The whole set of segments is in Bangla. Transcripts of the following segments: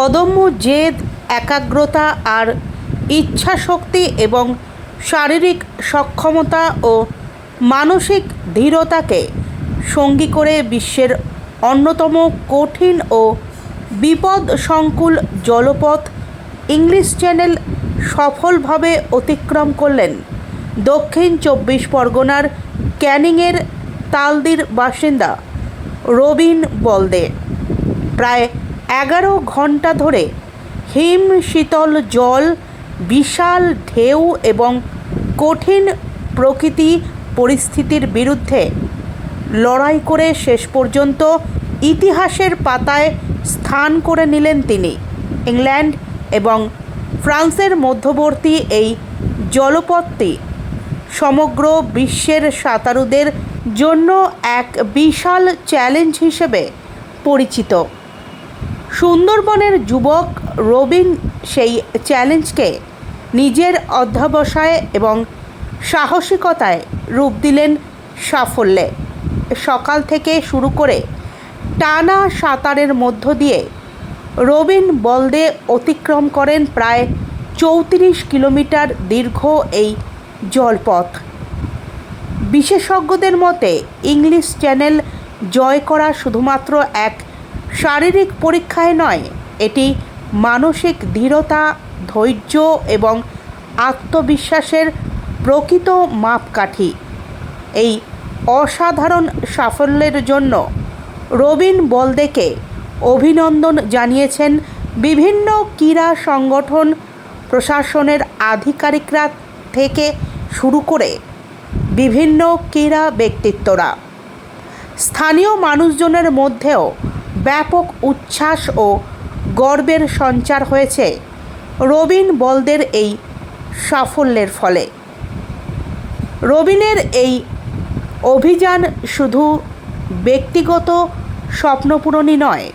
অদম্য জেদ, একাগ্রতা আর ইচ্ছাশক্তি এবং শারীরিক সক্ষমতা ও মানসিক দৃঢ়তাকে সঙ্গী করে বিশ্বের অন্যতম কঠিন ও বিপদসংকুল জলপথ ইংলিশ চ্যানেল সফলভাবে অতিক্রম করলেন। দক্ষিণ চব্বিশ পরগনার ক্যানিংয়ের তালদির বাসিন্দা রবিন বলদে। প্রায় এগারো ঘণ্টা ধরে হিম শীতল জল, বিশাল ঢেউ এবং কঠিন প্রকৃতি পরিস্থিতির বিরুদ্ধে লড়াই করে শেষ পর্যন্ত ইতিহাসের পাতায় স্থান করে নিলেন তিনি। ইংল্যান্ড এবং ফ্রান্সের মধ্যবর্তী এই জলপথটি সমগ্র বিশ্বের সাঁতারুদের জন্য এক বিশাল চ্যালেঞ্জ হিসেবে পরিচিত। সুন্দরবনের যুবক রবিন সেই চ্যালেঞ্জকে নিজের অধ্যবসায় এবং সাহসিকতায় রূপ দিলেন সাফল্যে। সকাল থেকে শুরু করে টানা সাঁতারের মধ্য দিয়ে রবিন বলদে অতিক্রম করেন প্রায় চৌত্রিশ কিলোমিটার দীর্ঘ এই জলপথ। বিশেষজ্ঞদের মতে, ইংলিশ চ্যানেল জয় করা শুধুমাত্র এক শারীরিক পরীক্ষায় নয়, এটি মানসিক দৃঢ়তা ধৈর্য এবং আত্মবিশ্বাসের প্রকৃত মাপকাঠি। এই অসাধারণ সাফল্যের জন্য রবিন বলদেকে অভিনন্দন জানিয়েছেন বিভিন্ন ক্রীড়া সংগঠন প্রশাসনের আধিকারিকরা থেকে শুরু করে বিভিন্ন ক্রীড়া ব্যক্তিত্বরা। স্থানীয় মানুষজনের মধ্যেও ব্যাপক উচ্ছ্বাস ও গর্বের সঞ্চার হয়েছে রবিন বলদের এই সাফল্যের ফলে। রবিনের এই অভিযান শুধু ব্যক্তিগত স্বপ্নপূরণই নয়,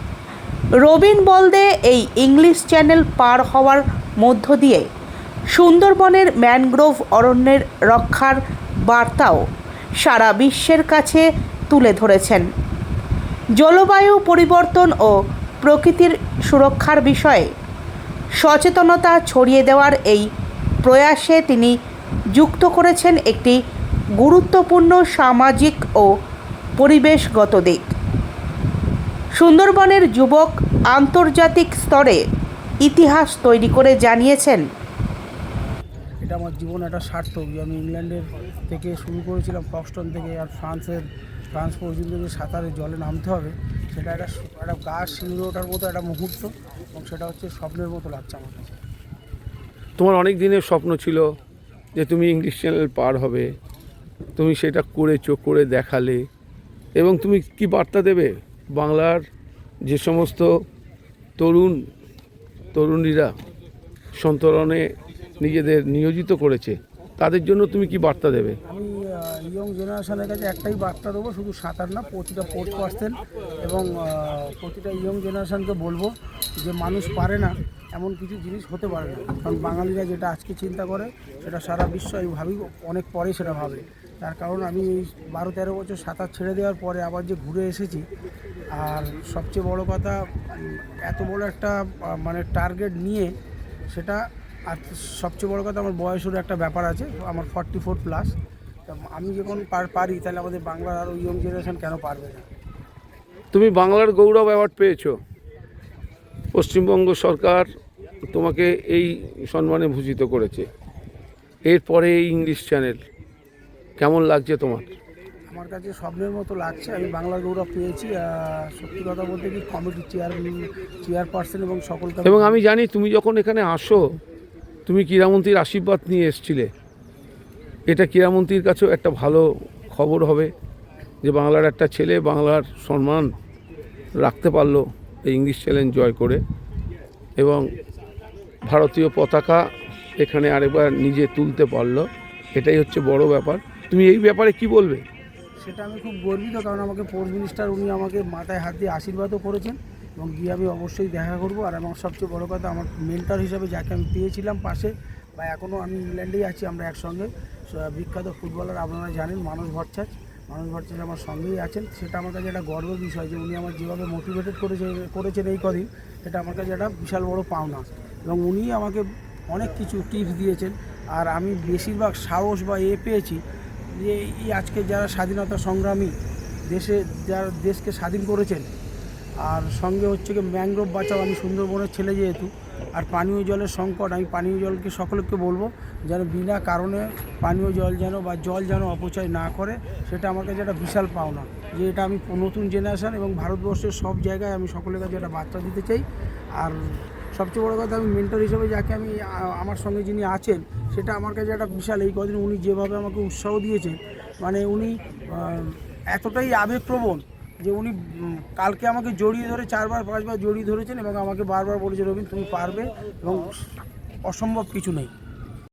রবিন বলদে এই ইংলিশ চ্যানেল পার হওয়ার মধ্য দিয়ে সুন্দরবনের ম্যানগ্রোভ অরণ্যের রক্ষার বার্তাও সারা বিশ্বের কাছে তুলে ধরেছেন। জলবায়ু পরিবর্তন ও প্রকৃতির সুরক্ষার বিষয়ে সচেতনতা ছড়িয়ে দেওয়ার এই প্রয়াসে তিনি যুক্ত করেছেন একটি গুরুত্বপূর্ণ সামাজিক ও পরিবেশগত দিক। সুন্দরবনের যুবক আন্তর্জাতিক স্তরে ইতিহাস তৈরি করে জানিয়েছেন। এটা আমার জীবন একটা সার্থক। আমি ইংল্যান্ডের থেকে শুরু করেছিলাম ফক্সটন থেকে আর ফ্রান্সের ফ্রান্স পর্যন্ত যে সাঁতারে জলে নামতে হবে সেটা একটা একটা গাছ শিউরে ওঠার মতো একটা মুহূর্ত এবং সেটা হচ্ছে স্বপ্নের মতো লাগছে আমার কাছে। তোমার অনেক দিনের স্বপ্ন ছিল যে তুমি ইংলিশ চ্যানেল পার হবে তুমি সেটা করেছ করে দেখালে এবং তুমি কি বার্তা দেবে? বাংলার যে সমস্ত তরুণ তরুণীরা সন্তরণে নিজেদের নিয়োজিত করেছে তাদের জন্য তুমি কি বার্তা দেবে? আমি ইয়ং জেনারেশনের কাছে একটাই বার্তা দেবো, শুধু সাঁতার না, প্রতিটা স্পোর্টস পার্সন এবং প্রতিটা ইয়ং জেনারেশনকে বলব যে মানুষ পারে না, এমন কিছু জিনিস হতে পারে না। কারণ বাঙালিরা যেটা আজকে চিন্তা করে, সেটা সারা বিশ্ব আমি ভাবি, অনেক পরে সেটা ভাবে তার কারণ আমি এই বারো তেরো বছর সাঁতার ছেড়ে দেওয়ার পরে আবার যে ঘুরে এসেছি, আর সবচেয়ে বড় কথা, এত বড় একটা মানে টার্গেট নিয়ে সেটা, আর সবচেয়ে বড় কথা, আমার বয়সেরও একটা ব্যাপার আছে, আমার ফর্টি ফোর প্লাস। আমি যখন পার- পারি তাহলে আমাদের বাংলার আরও ইয়ং জেনারেশন কেন পারবে না? তুমি বাংলার গৌরব অ্যাওয়ার্ড পেয়েছ। পশ্চিমবঙ্গ সরকার তোমাকে এই সম্মানে ভূষিত করেছে। এরপরে এই ইংলিশ চ্যানেল কেমন লাগছে তোমার? আমার কাছে স্বপ্নের মতো লাগছে আমি বাংলার গৌরব পেয়েছি সত্যি কথা বলতে কি কমিটির চেয়ার চেয়ারপারসন এবং সকলকে এবং আমি জানি তুমি যখন এখানে আসো তুমি ক্রীড়ামন্ত্রীর আশীর্বাদ নিয়ে এসছিলে। এটা ক্রীড়ামন্ত্রীর কাছেও একটা ভালো খবর হবে যে বাংলার একটা ছেলে বাংলার সম্মান রাখতে পারল এই ইংলিশ চ্যালেঞ্জ জয় করে এবং ভারতীয় পতাকা এখানে আরেকবার নিজে তুলতে পারল। এটাই হচ্ছে বড় ব্যাপার। তুমি এই ব্যাপারে কি বলবে? সেটা আমি খুব গর্বিত, কারণ আমাকে পোস্ট মিনিস্টার উনি আমাকে মাথায় হাত দিয়ে আশীর্বাদও করেছেন এবং গিয়ে আমি অবশ্যই দেখা করব। আর আমার সবচেয়ে বড় কথা, আমার মেন্টার হিসাবে যাকে আমি পেয়েছিলাম পাশে বা এখনও আমি ইংল্যান্ডেই আছি আমরা একসঙ্গে। বিখ্যাত ফুটবলার আপনারা জানেন মানুষ ভট্টাচ মানুষ ভট্টাচ আমার সঙ্গেই আছেন। সেটা আমার কাছে একটা গর্বের বিষয় যে উনি আমার যেভাবে মোটিভেটেড করেছে, করেছেন এই কদিন, সেটা আমার কাছে একটা বিশাল বড় পাওনা। এবং উনি আমাকে অনেক কিছু টিপস দিয়েছেন। আর আমি বেশিরভাগ সাহস বা এ পেয়েছি যে এই আজকে যারা স্বাধীনতা সংগ্রামী, দেশে যারা দেশকে স্বাধীন করেছেন, আর সঙ্গে হচ্ছে কি ম্যানগ্রোভ বাঁচাও, আমি সুন্দরবনের ছেলে যেহেতু আর পানীয় জলের সংকট, আমি পানীয় জলকে সকলকে বলব যেন বিনা কারণে পানীয় জল যেন বা জল যেন অপচয় না করে, সেটা আমার কাছে একটা বিশাল পাওনা। যে এটা আমি নতুন জেনারেশন এবং ভারতবর্ষের সব জায়গায় আমি সকলের কাছে একটা বার্তা দিতে চাই। আর সবচেয়ে বড় কথা আমি মেন্টর হিসেবে যাকে আমি আমার সঙ্গে যিনি আছেন, সেটা আমার কাছে একটা বিশাল, এই কদিন উনি যেভাবে আমাকে উৎসাহ দিয়েছেন মানে উনি এতটাই আবেগপ্রবণ যে উনি কালকে আমাকে জড়িয়ে ধরে, চারবার, পাঁচবার জড়িয়ে ধরেছেন এবং আমাকে বারবার বলেছে রবীন্দ্র তুমি পারবে এবং অসম্ভব কিছু নেই।